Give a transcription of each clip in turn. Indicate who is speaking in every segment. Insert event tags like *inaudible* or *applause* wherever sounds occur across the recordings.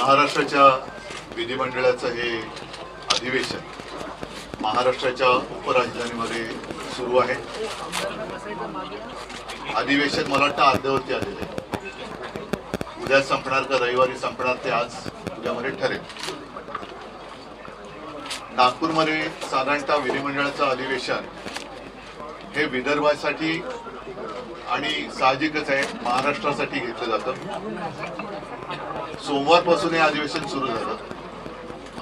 Speaker 1: महाराष्ट्राच्या विधिमंडळाचं हे अधिवेशन महाराष्ट्राच्या उपराजधानीमध्ये सुरू आहे. अधिवेशन मला वाटतं अर्ध्यावरती आलेलं आहे. उद्या संपणार का रविवारी संपणार ते आज उद्यामध्ये ठरेल. नागपूरमध्ये साधारणतः विधिमंडळाचं अधिवेशन हे विदर्भासाठी आणि साहजिकच आहे महाराष्ट्रासाठी घेतलं जातं. सोमवारपासून हे अधिवेशन सुरू झालं.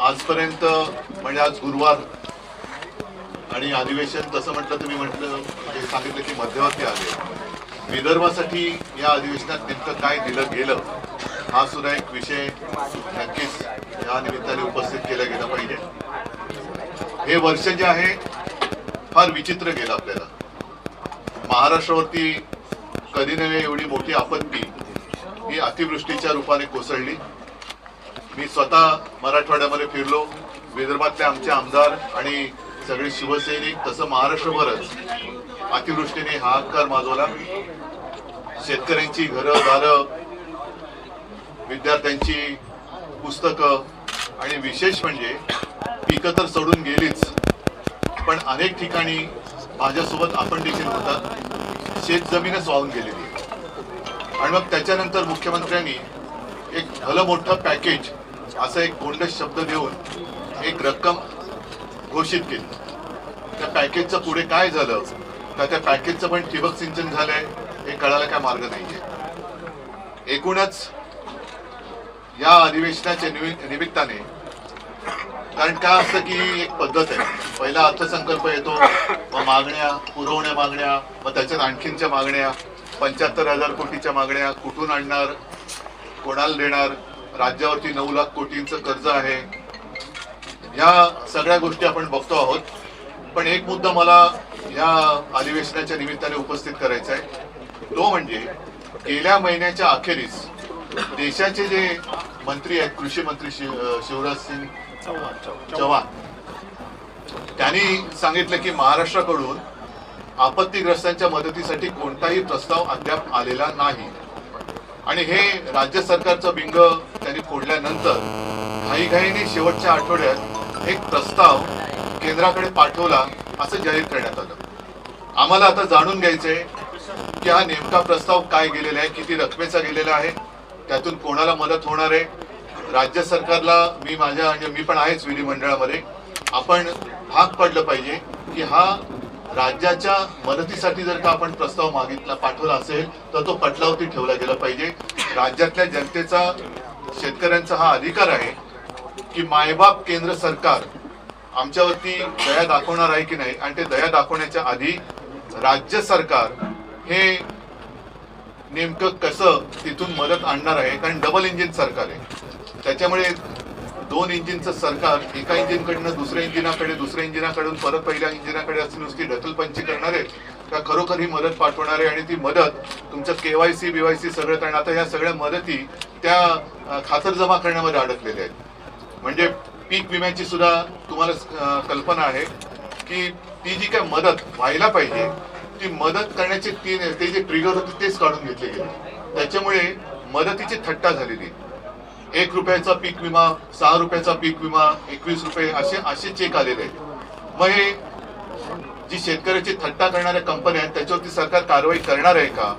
Speaker 1: आजपर्यंत म्हणजे आज गुरुवार. आणि अधिवेशन तसं म्हटलं तुम्ही म्हटलं म्हणजे सांगितलं की मध्यवर्ती आले विदर्भासाठी या अधिवेशनात नेमकं काय दिलं गेलं हा सुद्धा एक विषय नक्कीच या निमित्ताने उपस्थित केला गेला पाहिजे. हे वर्ष जे आहे फार विचित्र गेलं आपल्याला. महाराष्ट्रावरती कधी नव्हे एवढी मोठी आपत्ती. ही अतिवृष्टीच्या रूपाने कोसळली. मी स्वतः मराठवाड्यामध्ये फिरलो. विदर्भातले आमचे आमदार आणि सगळे शिवसैनिक तसं महाराष्ट्रभरच अतिवृष्टीने हाहाकार माजवला. शेतकऱ्यांची घरं दारं विद्यार्थ्यांची पुस्तकं आणि विशेष म्हणजे पिकं तर सोडून गेलीच पण अनेक ठिकाणी माझ्यासोबत आपण देखील होता. शेतजमीनच वाहून गेलेली. आणि मग त्याच्यानंतर मुख्यमंत्र्यांनी एक भलं मोठं पॅकेज असं एक गोंडस शब्द देऊन एक रक्कम घोषित केली. त्या पॅकेजचं पुढे काय झालं? का त्या पॅकेजचं पण ठिबक सिंचन झालंय? हे कळायला काय मार्ग नाहीये. एकूणच या अधिवेशनाच्या निमि- निमित्ताने कारण काय असतं की एक पद्धत आहे. पहिला अर्थसंकल्प येतो मग मागण्या पुरवण्या मागण्या मग त्याच्यात आणखीनच्या मागण्या पंच्याहत्तर हजार कोटीच्या मागण्या कुठून आणणार कोणाला देणार राज्यावरती नऊ लाख कोटींचं कर्ज आहे. या सगळ्या गोष्टी आपण बघतो आहोत. पण एक मुद्दा मला या अधिवेशनाच्या निमित्ताने उपस्थित करायचा आहे. तो म्हणजे गेल्या महिन्याच्या अखेरीस देशाचे जे मंत्री आहेत कृषी मंत्री शिव शिवराज सिंग चव्हाण. त्यांनी सांगितलं की महाराष्ट्राकडून आपत्तीग्रस्तांच्या मदतीसाठी कोणताही प्रस्ताव अद्याप आलेला नाही. आणि हे राज्य सरकारचं बिंग त्यांनी फोडल्यानंतर घाईघाईने शेवटच्या आठवड्यात एक प्रस्ताव केंद्राकडे पाठवला असं जाहीर करण्यात आलं. आम्हाला आता जाणून घ्यायचंय की हा नेमका प्रस्ताव काय गेलेला आहे किती रकमेचा गेलेला आहे त्यातून कोणाला मदत होणार आहे राज्य सरकारला मी माझ्या म्हणजे मी पण आहेच विधिमंडळामध्ये आपण भाग पडलं पाहिजे की हा राज्याच्या मदतीसाठी जर का आपण प्रस्ताव मागितला पाठवला असेल तर तो पटलावरती ठेवला गेला पाहिजे. राज्यातल्या जनतेचा शेतकऱ्यांचा हा अधिकार आहे की मायबाप केंद्र सरकार आमच्यावरती दया दाखवणार आहे की नाही? आणि ते दया दाखवण्याच्या आधी राज्य सरकार हे नेमकं कसं तिथून मदत आणणार आहे? कारण डबल इंजिन सरकार आहे. त्याच्यामुळे दोन इंजिनचं सरकार एका इंजिनकडनं दुसऱ्या इंजिनाकडे दुसऱ्या इंजिनाकडून परत पहिल्या इंजिनाकडे अशी नुसती ढकलपंची करणार आहे का खरोखर ही मदत पाठवणार आहे आणि ती मदत तुमचं केवायसी बीवायसी सगळं कारण आता ह्या सगळ्या मदती त्या खातर जमा करण्यामध्ये अडकलेल्या आहेत. म्हणजे पीक विम्याची सुद्धा तुम्हाला कल्पना आहे की ती जी काय मदत व्हायला पाहिजे ती मदत करण्याचे ते जे ट्रिगर होते तेच काढून घेतले गेले. त्याच्यामुळे मदतीची थट्टा झालेली एक रुपयाचा पीक विमा सहा रुपयाचा पीक विमा एकवीस रुपये असे असे चेक आलेले आहेत. मग हे जी शेतकऱ्याची थट्टा करणाऱ्या कंपन्या आहेत त्याच्यावरती सरकार कारवाई करणार आहे का?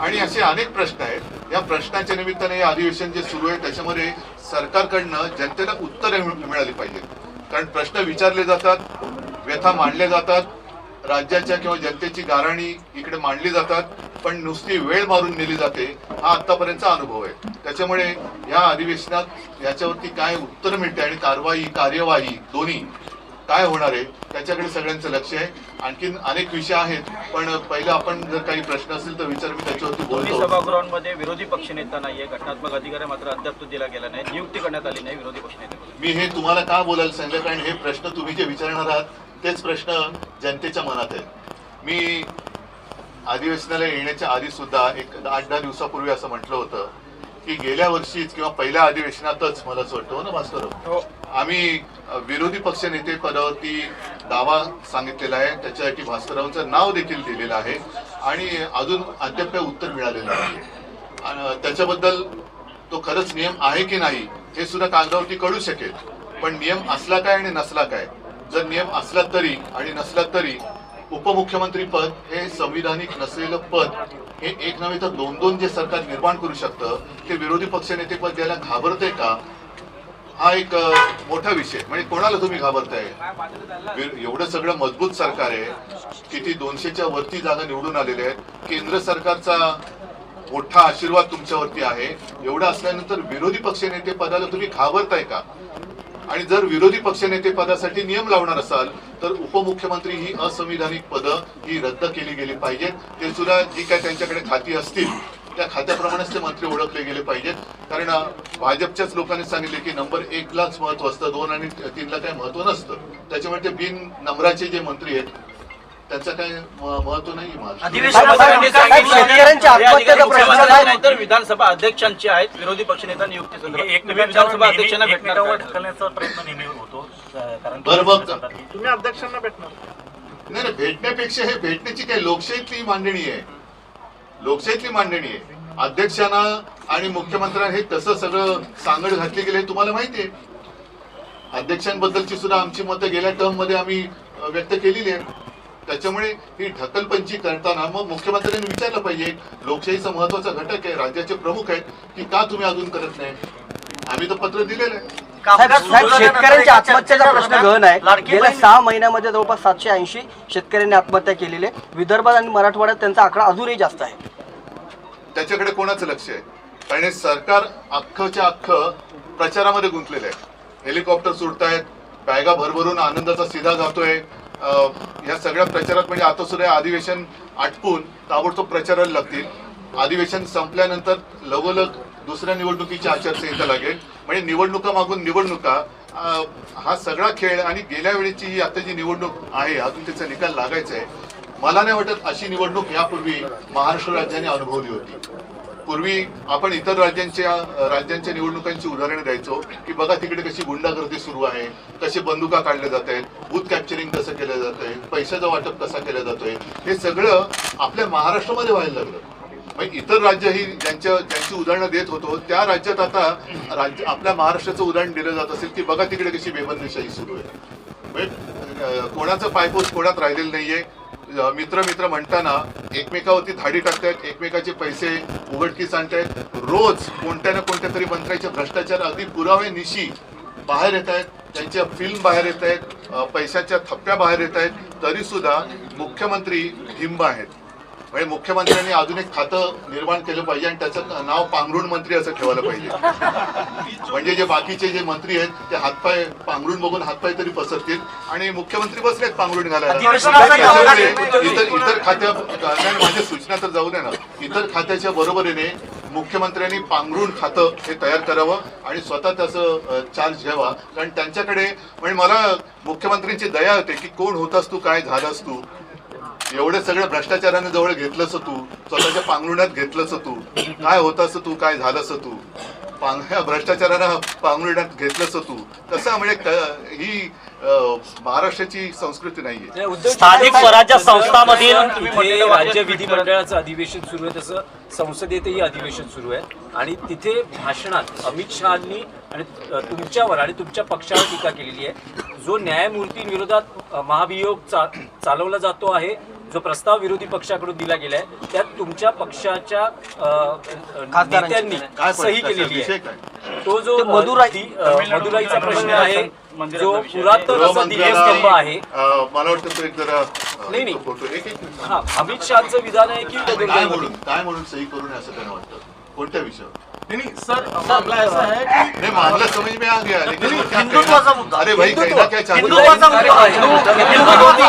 Speaker 1: आणि असे अनेक प्रश्न आहेत. या प्रश्नाच्या निमित्ताने हे अधिवेशन जे सुरू आहे त्याच्यामध्ये सरकारकडनं जनतेला उत्तरे मिळ- मिळाली पाहिजेत. कारण प्रश्न विचारले जातात व्यथा मांडल्या जातात राज्याच्या किंवा जनतेची गाराणी इकडे मांडली जातात. पण नुसती वेळ मारून नेली जाते हा आतापर्यंतचा अनुभव आहे. त्याच्यामुळे या अधिवेशनात याच्यावरती काय उत्तर मिळते आणि कारवाई कार्यवाही दोन्ही काय होणार आहे त्याच्याकडे सगळ्यांचं लक्ष आहे. आणखीन अनेक विषय आहेत पण पहिलं आपण जर काही प्रश्न असतील तर विचार मी त्याच्यावरती
Speaker 2: दोन्ही
Speaker 1: बोलतो
Speaker 2: सभागृहांमध्ये विरोधी पक्षनेता नाहीये घटनात्मक अधिकार मात्र अद्याप तो दिला गेला नाही नियुक्ती करण्यात आली नाही विरोधी पक्षनेते
Speaker 1: मी हे तुम्हाला का बोलायला सांगितलं? कारण हे प्रश्न तुम्ही जे विचारणार आहात तेच प्रश्न जनतेच्या मनात आहेत. मी अधिवेशनाला येण्याच्या आधी सुद्धा एक आठ दहा दिवसापूर्वी असं म्हटलं होतं की गेल्या वर्षीच किंवा पहिल्या अधिवेशनातच मला असं वाटतं हो ना भास्कर
Speaker 2: हो.
Speaker 1: आम्ही विरोधी पक्ष नेते पदावरती दावा सांगितलेला आहे. त्याच्यासाठी भास्कररावांचं नाव देखील दिलेलं आहे. आणि अजून अद्याप काही उत्तर मिळालेलं नाही आणि त्याच्याबद्दल तो खरंच नियम आहे की नाही हे सुद्धा कागदावरती कळू शकेल. पण नियम असला काय आणि नसला काय जर नियम असला तरी आणि नसला तरी उपमुख्यमंत्री पद हे संविधानिक नसलेलं पद हे एक नव्हे तर दोन दोन जे सरकार निर्माण करू शकतं ते विरोधी पक्षनेते पद द्यायला घाबरते का? हा एक मोठा विषय म्हणजे कोणाला तुम्ही घाबरताय? एवढं सगळं मजबूत सरकार आहे किती दोनशेच्या वरती जागा निवडून आलेल्या आहेत. केंद्र सरकारचा मोठा आशीर्वाद तुमच्यावरती आहे. एवढं असल्यानंतर विरोधी पक्षनेते पदाला तुम्ही घाबरताय का? आणि जर विरोधी पक्षनेते पदासाठी नियम लावणार असाल तर उपमुख्यमंत्री ही असंविधानिक पदं ही रद्द केली गेली पाहिजेत. ते सुद्धा जी काय त्यांच्याकडे खाती असतील त्या खात्याप्रमाणेच ते मंत्री ओळखले गेले पाहिजेत. कारण भाजपच्याच लोकांनी सांगितले की नंबर एकलाच महत्त्व असतं दोन आणि तीनला काही महत्त्व नसतं. त्याच्यामुळे ते बिन नंबराचे जे मंत्री आहेत त्याचं काही महत्त्व नाही
Speaker 3: शेतकऱ्यांच्या
Speaker 2: हे
Speaker 3: आत्महत्येचा प्रश्न काय?
Speaker 2: तर विधानसभा अध्यक्षांची आहेत विरोधी पक्षनेता नियुक्ती संदर्भात. तुम्ही विधानसभा अध्यक्षांना भेटणार?
Speaker 4: ढकलण्याचा प्रयत्न नेहमी होतो अं, कारण
Speaker 1: बरं बघ.
Speaker 4: तुम्ही अध्यक्षांना भेटणार.
Speaker 1: नाही नाही भेटण्यापेक्षा हे भेटण्याची काही लोकशाहीतली मांडणी आहे. लोकशाहीतली मांडणी आहे. अध्यक्षांना आणि मुख्यमंत्र्यांना हे कसं सगळं सांगड घातली गेले हे तुम्हाला माहिती आहे. अध्यक्षांबद्दलची सुद्धा आमची मतं गेल्या टर्ममध्ये आम्ही व्यक्त केलेली आहे त्याच्यामुळे ही ढकलपंची करताना मग मुख्यमंत्र्यांनी विचारलं पाहिजे लोकशाहीचा महत्त्वाचा घटक आहे राज्याचे प्रमुख आहेत की का तुम्ही अजून करत नाही? आम्ही तर पत्र दिलेलं आहे.
Speaker 3: शेतकऱ्यांच्या आत्महत्येचा प्रश्न गहन आहे. गेल्या सहा महिन्यामध्ये जवळपास सातशे ऐंशी शेतकऱ्यांनी आत्महत्या केलेली आहे. विदर्भात आणि मराठवाड्यात त्यांचा आकडा अजूनही जास्त आहे.
Speaker 1: त्याच्याकडे कोणाचं लक्ष आहे? कारण सरकार अख्खच्या अख्खं प्रचारामध्ये गुंतलेलं आहे. हेलिकॉप्टर सुटतायत बॅगा भरभरून आनंदाचा सिधा गातोय अं, ह्या सगळ्या प्रचारात म्हणजे आता सुद्धा अधिवेशन आटपून ताबडतोब प्रचाराला लागतील. अधिवेशन संपल्यानंतर लगोलग दुसऱ्या निवडणुकीची आचारसंहिता लागेल. म्हणजे निवडणुका मागून निवडणुका हा सगळा खेळ आणि गेल्या वेळेची ही आता जी निवडणूक आहे अजून त्याचा निकाल लागायचा आहे. मला नाही वाटत अशी निवडणूक यापूर्वी महाराष्ट्र राज्याने अनुभवली होती. पूर्वी आपण इतर राज्यांच्या राज्यांच्या निवडणुकांची उदाहरणं द्यायचो की बघा तिकडे कशी गुंडागर्दी सुरू आहे कसे बंदुका काढल्या जात आहेत बूथ कॅप्चरिंग कसं केलं जात आहे पैशाचं वाटप कसा केलं जातोय हे सगळं आपल्या महाराष्ट्रामध्ये व्हायला लागलं. इतर राज्य ही ज्यांच्या ज्यांची उदाहरणं देत होतो त्या राज्यात आता राज्य आपल्या महाराष्ट्राचं उदाहरण दिलं जात असेल की बघा तिकडे कशी बेबंदीशाही सुरू आहे. म्हणजे कोणाचं पायपोस कोणात राहिलेलं नाहीये मित्र मित्र म्हणताना एकमेकावरती धाडी टाकतायत एकमेकाचे पैसे उघडकीस आणतायत. रोज कोणत्या ना कोणत्या तरी मंत्र्याचे भ्रष्टाचार अगदी पुरावे निशी बाहेर येत आहेत त्यांच्या फिल्म बाहेर येत आहेत पैशाच्या थप्प्या बाहेर येत आहेत तरी सुद्धा मुख्यमंत्री भिंब आहेत. म्हणजे मुख्यमंत्र्यांनी अजून एक खातं निर्माण केलं पाहिजे आणि त्याचं नाव पांघरुण मंत्री असं ठेवायला पाहिजे. म्हणजे जे बाकीचे जे मंत्री आहेत ते हातपाय पांघरुण बघून हातपाय तरी पसरतील. आणि मुख्यमंत्री बसलेत पांघरुण घालायला. इतर इतर खात्या माझ्या सूचना तर जाऊ द्या ना. इतर खात्याच्या बरोबरीने मुख्यमंत्र्यांनी पांघरुण खातं हे तयार करावं आणि स्वतः त्याचं चार्ज घ्यावा. कारण त्यांच्याकडे म्हणजे मला मुख्यमंत्र्यांची दया होते की कोण होतास तू काय झालास तू? एवढे सगळं भ्रष्टाचाराने जवळ घेतलंस तू स्वतःच्या पांघरुण्यात घेतलंस तू. काय होतास तू काय झालंस तू. *laughs* भ्रष्टाचारानं पांघरुण्यात घेतलंस तू. कसं म्हणजे ही महाराष्ट्राची संस्कृती नाहीये.
Speaker 5: स्थानिक स्वराज्य संस्थांमधील राज्य विधिमंडळाचं अधिवेशन सुरू आहे तसं संसदेतही अधिवेशन सुरू आहे. आणि तिथे भाषणात अमित शहानी आणि तुमच्यावर आणि तुमच्या पक्षावर टीका केलेली आहे. जो न्यायमूर्तींविरोधात महाभियोग चा चालवला जातो आहे जो प्रस्ताव विरोधी पक्षाकडून दिला गेलाय त्यात तुमच्या पक्षाच्या अ. नेत्यांनी सही केलेली आहे. तो जो
Speaker 3: मदुराई-
Speaker 5: मदुराईचा प्रश्न आहे जो पुरातन असा दिव्य आहे.
Speaker 1: अं, मला वाटतं तो एक जरा अं,
Speaker 5: नाही, नाही.
Speaker 1: तो फोटो एक एक मिनिट.
Speaker 5: हा अमित शहाचं विधान आहे की
Speaker 1: काय म्हणून काय म्हणून सही करू नये असं त्यांना वाटतं? कोणत्या विषयावर?
Speaker 4: नहीं नहीं सर मामला ऐसा है कि
Speaker 1: नहीं मामला समझ में आ गया लेकिन वो क्या
Speaker 4: हिंदुत्वाचा
Speaker 1: कहना-
Speaker 4: मुद्दा.
Speaker 1: अरे भाई कहना क्या चाहते हो?
Speaker 4: हिंदुत्वाचा मुद्दा आहे.
Speaker 1: हिंदुत्वाचा.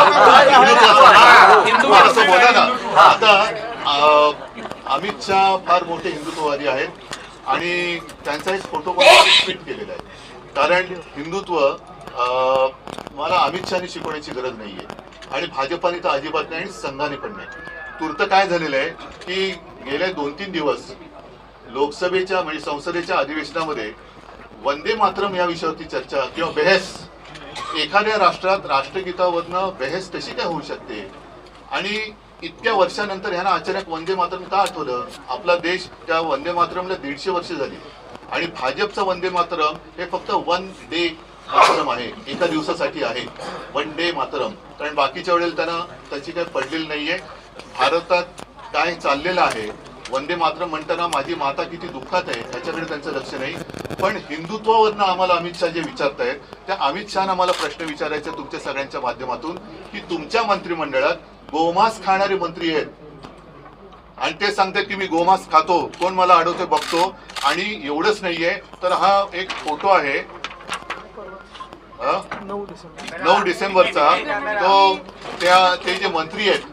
Speaker 1: हा, असं बोला ना. आता अं, अमित शहा फार मोठे हिंदुत्ववादी आहेत आणि त्यांचा एक फोटो ट्विट केलेला आहे. कारण हिंदुत्व अं, मला अमित शहानी शिकवण्याची गरज नाहीये. आणि भाजपाने तर अजिबात नाही आणि संघाने पण नाही. तूर्त काय झालेलं आहे की गेले दोन तीन दिवस लोकसभेच्या म्हणजे संसदेच्या अधिवेशनामध्ये वंदे मातरम या विषयावरती चर्चा किंवा बहस एखाद्या राष्ट्रात राष्ट्रगीतावरनं बहस कशी काय होऊ शकते? आणि इतक्या वर्षानंतर ह्यांना अचानक वंदे मातरम का आठवलं? आपला देश त्या वंदे मातरमला दीडशे वर्ष झाली. आणि भाजपचं वंदे मातरम हे फक्त वन डे मातरम आहे एका दिवसासाठी आहे. वन डे मातरम. कारण बाकीच्या वेळेला त्यांना त्याची काही पडलेली नाहीये. भारतात काय चाललेलं आहे वंदे मातरम म्हणताना माझी माता किती दुःखात आहे त्याच्याकडे त्यांचं लक्ष नाही. पण हिंदुत्वावरनं आम्हाला अमित शहा जे विचारतायत त्या अमित शहा आम्हाला प्रश्न विचारायचे तुमच्या सगळ्यांच्या माध्यमातून की तुमच्या मंत्रिमंडळात गोमांस खाणारे मंत्री आहेत. आणि ते सांगतात की मी गोमांस खातो कोण मला अडवते बघतो. आणि एवढंच नाहीये तर हा एक फोटो आहे? नऊ डिसेंबरचा. तो त्या ते जे मंत्री आहेत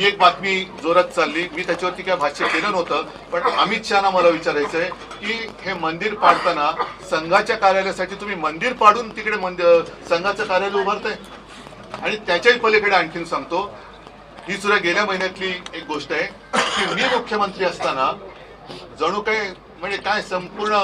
Speaker 1: ही एक बातमी जोरात चालली. मी त्याच्यावरती काय भाष्य केलं नव्हतं पण अमित शहाना मला विचारायचं आहे की हे मंदिर पाडताना संघाच्या कार्यालयासाठी तुम्ही मंदिर पाडून तिकडे मंदिर संघाचं कार्यालय उभारताय? आणि त्याच्याही पलीकडे आणखीन सांगतो ही सुद्धा गेल्या महिन्यातली एक गोष्ट आहे की मी मुख्यमंत्री असताना जणू काय म्हणजे काय संपूर्ण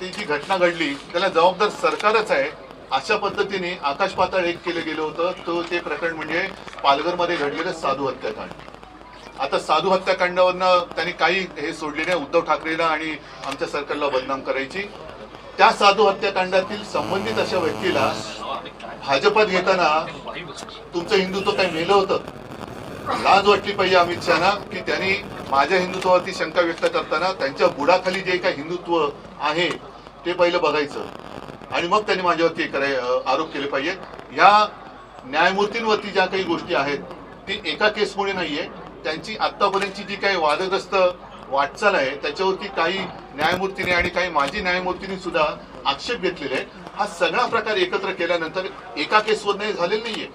Speaker 1: ती जी घटना घडली त्याला जबाबदार सरकारच आहे. अशा पद्धतीने आकाश पाताळ एक केलं गेलं होतं. तो ते प्रकरण म्हणजे पालघरमध्ये घडलेलं साधू हत्याकांड. आता साधू हत्याकांडावरनं त्यांनी काही हे सोडले नाही उद्धव ठाकरेला आणि आमच्या सरकारला बदनाम करायची. त्या साधू हत्याकांडातील संबंधित अशा व्यक्तीला भाजपात घेताना तुमचं हिंदुत्व काही मेलं होतं? लाज वाटली पाहिजे अमित शहाना की त्यांनी माझ्या हिंदुत्वावरती शंका व्यक्त करताना त्यांच्या बुडाखाली जे काही हिंदुत्व आहे ते पहिलं बघायचं. आणि मग त्यांनी माझ्यावरती कराय आरोप केले पाहिजेत. या न्यायमूर्तींवरती ज्या काही गोष्टी आहेत ती एका केसमुळे नाहीये. त्यांची आतापर्यंतची जी काही वादग्रस्त वाटचाल आहे त्याच्यावरती काही न्यायमूर्तीने आणि काही माजी न्यायमूर्तींनी सुद्धा आक्षेप घेतलेले आहेत. हा सगळा प्रकार एकत्र केल्यानंतर एका केसवर नाही झालेला नाहीये.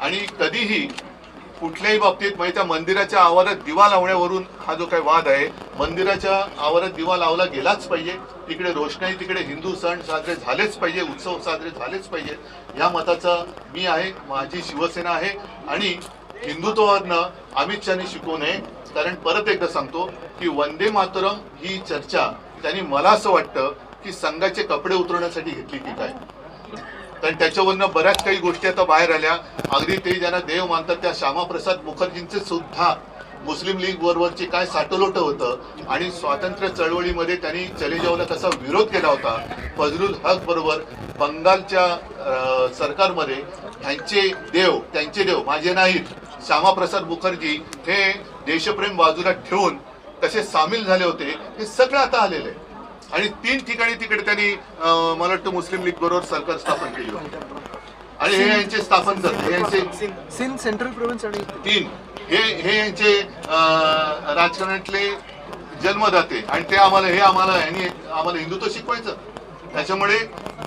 Speaker 1: आणि कधीही कुठल्याही बाबतीत म्हणजे त्या मंदिराच्या आवारात दिवा लावण्यावरून हा जो काही वाद आहे मंदिराच्या आवारात दिवा लावला गेलाच पाहिजे. तिकडे रोषणाई तिकडे हिंदू सण साजरे झालेच पाहिजे उत्सव साजरे झालेच पाहिजे. या मताचा मी आहे माझी शिवसेना आहे आणि हिंदुत्वावरनं अमित शहाने शिकवू नये. कारण परत एकदा सांगतो की वंदे मातरम ही चर्चा त्यांनी मला असं वाटतं की संघाचे कपडे उतरवण्यासाठी घेतली की काय? कारण त्याच्यावरनं बऱ्याच काही गोष्टी आता बाहेर आल्या. अगदी ते ज्यांना देव मानतात त्या श्यामाप्रसाद मुखर्जींचे सुद्धा मुस्लिम लीग बरोबरचे काय साटलोट होतं आणि स्वातंत्र्य चळवळीमध्ये त्यांनी चले जाऊला कसा विरोध केला होता. फजलुल हक बरोबर बंगालच्या अं, सरकारमध्ये त्यांचे देव त्यांचे देव माझे नाहीत श्यामाप्रसाद मुखर्जी हे देशप्रेम बाजूला ठेवून कसे सामील झाले होते. हे सगळं आता आलेलं आहे. आणि तीन ठिकाणी तिकडे त्यांनी मला वाटतं मुस्लिम लीग बरोबर सरकार स्थापन केली आणि हे यांचे स्थापन हे यांचे
Speaker 6: सेंट्रल प्रोव्हिन्स आणि
Speaker 1: तीन. हे हे यांचे राजकारणातले जन्मदाते. आणि ते आम्हाला हे आम्हाला यांनी आम्हाला हिंदुत्व शिकवायचं. त्याच्यामुळे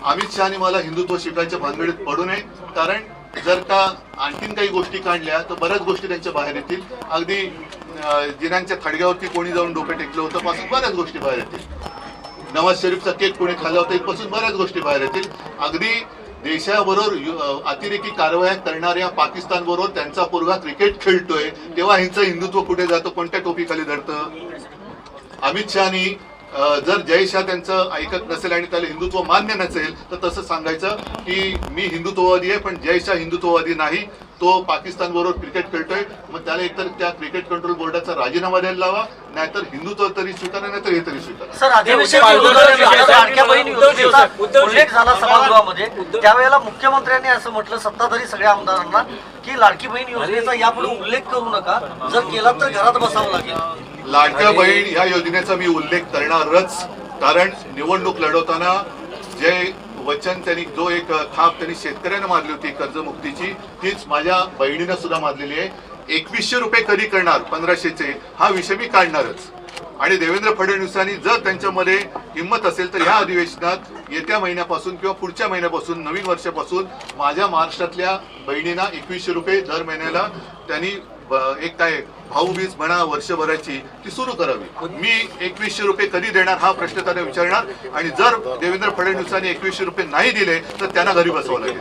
Speaker 1: अमित शहानी मला हिंदुत्व शिकायच्या भानगडीत पडू नये. कारण जर का आणखीन काही गोष्टी काढल्या तर बऱ्याच गोष्टी त्यांच्या बाहेर येतील. अगदी जिनांच्या थडग्यावरती कोणी जाऊन डोकं टेकलं होतं पासून बऱ्याच गोष्टी बाहेर येतील. नवाज शरीफचा केक कोणी खाल्ला होता इथपासून बऱ्याच गोष्टी बाहेर येतील. अगदी देशाबरोबर यु- अतिरेकी कारवाया करणाऱ्या पाकिस्तान बरोबर त्यांचा पोरगा क्रिकेट खेळतोय तेव्हा ह्यांचं हिंदुत्व कुठे जातं कोणत्या टोपीखाली धरतं? अमित शहानी जर जय शाह त्यांचं ऐकत नसेल आणि त्याला हिंदुत्व मान्य नसेल तर तसं सांगायचं की मी हिंदुत्ववादी आहे पण जय शाह हिंदुत्ववादी नाही. तो पाकिस्तान बरोबर क्रिकेट खेळतोय. मग त्याला एकतर त्या क्रिकेट कंट्रोल बोर्डाचा राजीनामा द्यायला लावा नाहीतर हिंदुत्व तरी स्वीकारा नाहीतर हे तरी स्वीकारा.
Speaker 3: उल्लेख झाला सभागृहामध्ये. त्यावेळेला मुख्यमंत्र्यांनी असं म्हटलं सत्ताधारी सगळ्या आमदारांना की लाडकी बहीण योजनेचा यापुढे उल्लेख करू नका. जर केला तर घरात बसावं लागेल.
Speaker 1: लाडक्या बहीण या योजनेचा मी उल्लेख करणारच कारण निवडणूक लढवताना जे वचन त्यांनी जो एक थाप त्यांनी शेतकऱ्यांना मारली होती कर्जमुक्तीची तीच माझ्या बहिणीनं सुद्धा मारलेली आहे. एकवीसशे रुपये कधी करणार? पंधराशेचे. हा विषय मी काढणारच. आणि देवेंद्र फडणवीसांनी जर त्यांच्यामध्ये हिंमत असेल तर ह्या अधिवेशनात येत्या महिन्यापासून किंवा पुढच्या महिन्यापासून नवीन वर्षापासून माझ्या महाराष्ट्रातल्या बहिणींना एकवीसशे रुपये दर महिन्याला त्यांनी एक काय भाऊबीज म्हणा वर्षभराची ती सुरू करावी. मी एकवीसशे रुपये कधी देणार हा प्रश्न त्यांना विचारणार. आणि जर देवेंद्र फडणवीसांनी एकवीसशे रुपये नाही दिले तर त्यांना घरी बसवावं लागेल.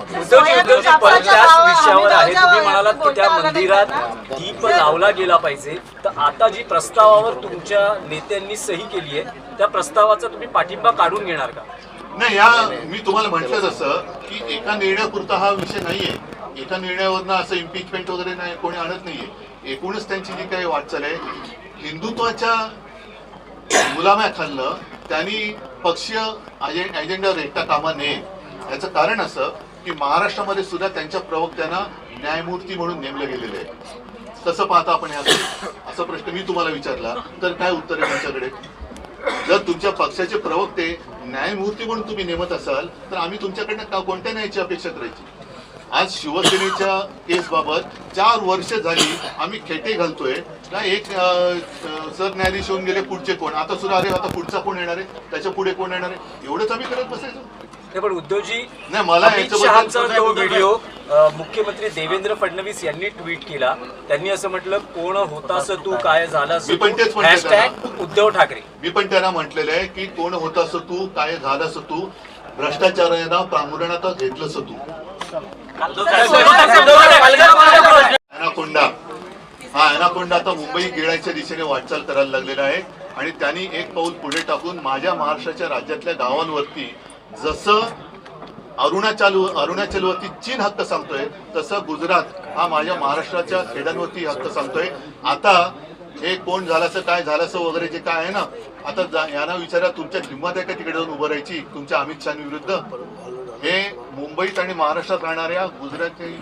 Speaker 5: लावला गेला पाहिजे. तर आता जी प्रस्तावावर तुमच्या नेत्यांनी सही केली आहे त्या प्रस्तावाचा तुम्ही पाठिंबा काढून घेणार का?
Speaker 1: नाही या मी तुम्हाला म्हटलं जसं की एका निर्णयापुरता हा विषय नाहीये. एका निर्णयावरनं असं इम्पिचमेंट वगैरे नाही कोणी आणत नाहीये. एकूणच त्यांची जी काही वाटचाल आहे हिंदुत्वाच्या मुलाम्याखालनं त्यांनी पक्षीय एजेंडा अजेंडा रेटता कामा नये. याचं कारण असं की महाराष्ट्रामध्ये सुद्धा त्यांच्या प्रवक्त्यांना न्यायमूर्ती म्हणून नेमलं गेलेलं आहे. तसं पाहता आपण ह्या असा प्रश्न मी तुम्हाला विचारला तर काय उत्तर आहे त्यांच्याकडे जर तुमच्या पक्षाचे प्रवक्ते न्यायमूर्ती म्हणून तुम्ही नेमत असाल तर आम्ही तुमच्याकडनं का कोणत्या न्यायाची अपेक्षा करायची? आज शिवसेनेच्या केसबाबत चार वर्ष झाली आम्ही खेटे घालतोय. ना एक सरन्यायाधीश होऊन गेले पुढचे कोण? आता सुद्धा अरे आता पुढचा कोण येणार आहे? त्याच्या पुढे कोण येणार आहे? एवढंच आम्ही करत बसायचो.
Speaker 5: पण उद्धवजी
Speaker 1: नाही मला
Speaker 5: जो व्हिडिओ मुख्यमंत्री देवेंद्र फडणवीस यांनी ट्विट केला. त्यांनी असं म्हटलं कोण होतास तू काय झालास
Speaker 1: मी पण तेच
Speaker 5: हॅशटॅग उद्धव ठाकरे.
Speaker 1: मी पण त्यांना म्हटलेलं आहे की कोण होतास तू काय झालास तू? भ्रष्टाचारांना प्रामुख्यानं घेतलंस तू. अनाकोंडा. हा अनाकोंडा आता मुंबई गिळायच्या दिशेने वाटचाल करायला लागलेला आहे. आणि त्यांनी एक पाऊल पुढे टाकून माझ्या महाराष्ट्राच्या राज्यातल्या गावांवरती जसं अरुणाचल अरुणाचलवरती चीन हक्क सांगतोय तसं गुजरात हा माझ्या महाराष्ट्राच्या खेड्यांवरती हक्क सांगतोय. आता हे कोण झालाचं काय झालाचं वगैरे जे काय आहे ना आता यांना विचारा तुमच्या हिंमत आहे का तिकडे जाऊन उभं राहायची तुमच्या अमित शहा विरुद्ध? हे मुंबईत आणि महाराष्ट्रात राहणाऱ्या गुजराती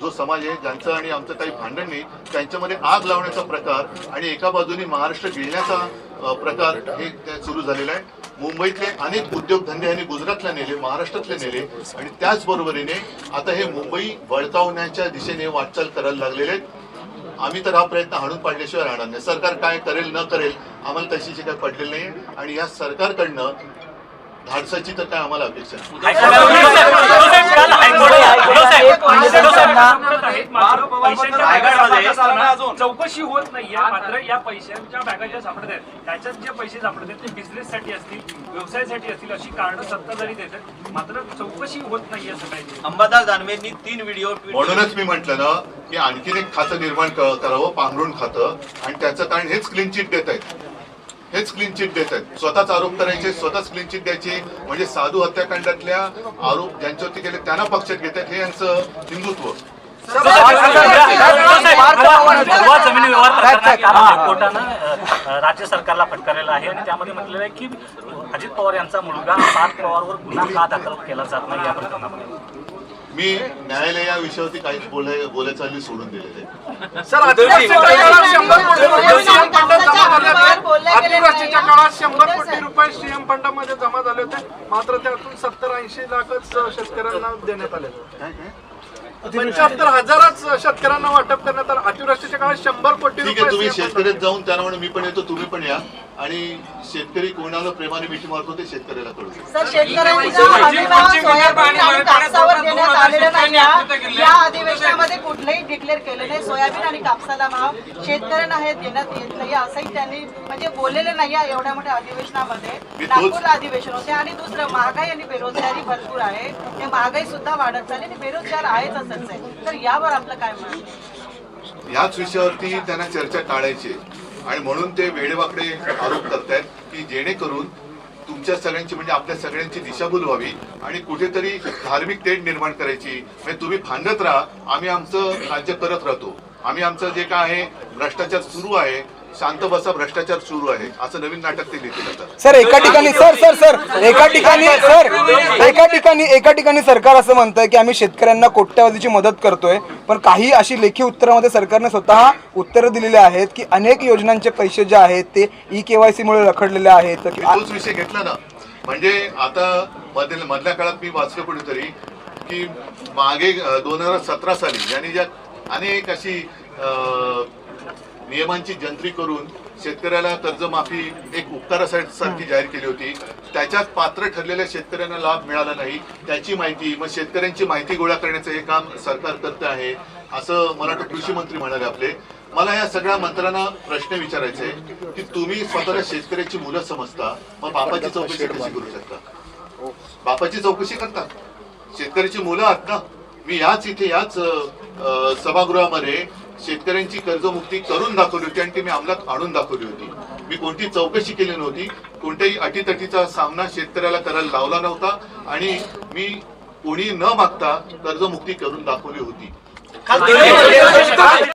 Speaker 1: जो समाज आहे ज्यांचं आणि आमचं काही भांडण नाही त्यांच्यामध्ये आग लावण्याचा प्रकार आणि एका बाजूने महाराष्ट्र गिळण्याचा प्रकार हे सुरू झालेला आहे. मुंबईतले अनेक उद्योगधंदे यांनी गुजरातला नेले महाराष्ट्रातले नेले आणि त्याचबरोबरीने आता हे मुंबई वळकावण्याच्या दिशेने वाटचाल करायला लागलेले आहेत. आम्ही तर हा प्रयत्न हाणून पाडल्याशिवाय राहणार नाही. सरकार काय करेल न करेल आम्हाला तशीची काय पडलेली नाही आणि या सरकारकडनं धाडसाची तर काय आम्हाला अपेक्षा
Speaker 7: चौकशी होत नाही मात्र या पैशांच्या बॅगा ज्या सापडत आहेत त्याच्यात जे पैसे सापडत आहेत ते बिझनेससाठी असतील व्यवसायासाठी असतील अशी कारण सत्ताधारी देतात मात्र चौकशी होत नाहीये सगळ्यांची
Speaker 2: अंबादास दानवेंनी तीन व्हिडिओ
Speaker 1: म्हणूनच मी म्हटलं ना की आणखीन एक खातं निर्माण करावं पांघरून खातं आणि त्याचं कारण हेच क्लीन चिट देत आहेत हेच क्लीन चिट देत आहेत. स्वतःच आरोप करायचे स्वतःच क्लीन चिट द्यायचे. म्हणजे साधू हत्याकांडातल्या आरोप ज्यांच्यावरती केले त्यांना पक्षात घेतात हे यांचं हिंदुत्व.
Speaker 7: कोर्टानं राज्य सरकारला फटकारलेला आहे आणि त्यामध्ये म्हटलेलं आहे की अजित पवार यांचा मुलगा पार्थ पवारवर गुन्हा का दाखल केला जात नाही या प्रकरणामध्ये?
Speaker 1: मी न्यायालय या विषयावरती काहीच बोलाय बोलायचं सोडून दिलेलं. आहे
Speaker 6: सर अतिवृष्टीच्या काळात शंभर कोटी रुपये सीएम फंडात जमा झाले होते. अतिवृष्टीच्या काळात शंभर कोटी रुपये सीएम फंडामध्ये जमा झाले होते. मात्र त्यातून सत्तर ऐंशी लाखच शेतकऱ्यांना देण्यात आले. पंच्याहत्तर हजारच शेतकऱ्यांना वाटप करण्यात आलं. अतिवृष्टीच्या काळात शंभर कोटी
Speaker 1: ठीक आहे तुम्ही
Speaker 6: रुपये
Speaker 1: शेतकऱ्यात जाऊन त्यांना म्हणून मी पण येतो तुम्ही पण या. आणि शेतकरी कोणाला प्रेमाने मिठी मारतो ते शेतकऱ्याला कळू
Speaker 8: या अधिवेशनामध्ये कुठलंही डिक्लेअर केलं नाही. सोयाबीन आणि कापसाला भाव शेतकऱ्यांना हे देण्यात येत नाही असंही त्यांनी म्हणजे बोललेलं नाही या एवढ्या मोठ्या अधिवेशनामध्ये. नागपूरला अधिवेशन होते आणि दुसरं महागाई आणि बेरोजगारी भरपूर आहे. हे महागाई सुद्धा वाढत चालली आणि बेरोजगार आहेच असंच आहे. तर यावर आपलं काय म्हणणं आहे?
Speaker 1: याच विषयावरती त्यांना चर्चा टाळायची आहे. आणि म्हणून ते वेडेवाकडे आरोप करतायत की जेणेकरून तुमच्या सगळ्यांची म्हणजे आपल्या सगळ्यांची दिशाभूल व्हावी आणि कुठेतरी धार्मिक तेढ निर्माण करायची. म्हणजे तुम्ही भांडत राहा आम्ही आमचं राज्य करत राहतो. आम्ही आमचं जे काय आहे भ्रष्टाचार सुरू आहे शांत बसा भ्रष्टाचार सुरू आहे. असं नवीन नाटक ते लिहितील आता.
Speaker 9: सर एका ठिकाणी सर सर सर एका ठिकाणी सर एका ठिकाणी एका ठिकाणी सरकार असं म्हणतंय की आम्ही शेतकऱ्यांना कोट्यावधीची मदत करतोय पण काही अशी लेखी उत्तरामध्ये सरकारने स्वतः उत्तरं दिलेली आहेत की अनेक योजनांचे पैसे जे आहेत ते ई केवायसी मुळे रखडलेले आहेत.
Speaker 1: तोच विषय घेतला ना. म्हणजे आता मधील मधल्या काळात मी वाचलं कुठेतरी की मागे दोन हजार सतरा साली यांनी ज्या अनेक अशी नियमांची जंत्री करून शेतकऱ्याला कर्जमाफी एक उपकारासारखी जाहीर केली होती. त्याच्यात पात्र ठरलेल्या शेतकऱ्यांना लाभ मिळाला नाही. त्याची माहिती मग शेतकऱ्यांची माहिती गोळा करण्याचं हे काम सरकार करत आहे असं मला वाटतं कृषी मंत्री म्हणाले आपले. मला या सगळ्या मंत्र्यांना प्रश्न विचारायचे आहे की तुम्ही स्वतःला शेतकऱ्याची मुलं समजता मग बापाची चौकशी कशी करू शकता? बापाची चौकशी करता? शेतकऱ्याची मुलं आहात ना? मी याच इथे याच सभागृहामध्ये शेतकऱ्यांची कर्जमुक्ती करून दाखवली होती आणि ती मी अंमलात आणून दाखवली होती. मी कोणती चौकशी केली नव्हती. कोणत्याही अटीतटीचा सामना शेतकऱ्याला करायला लावला नव्हता आणि मी कोणी न मागता कर्जमुक्ती करून दाखवली होती.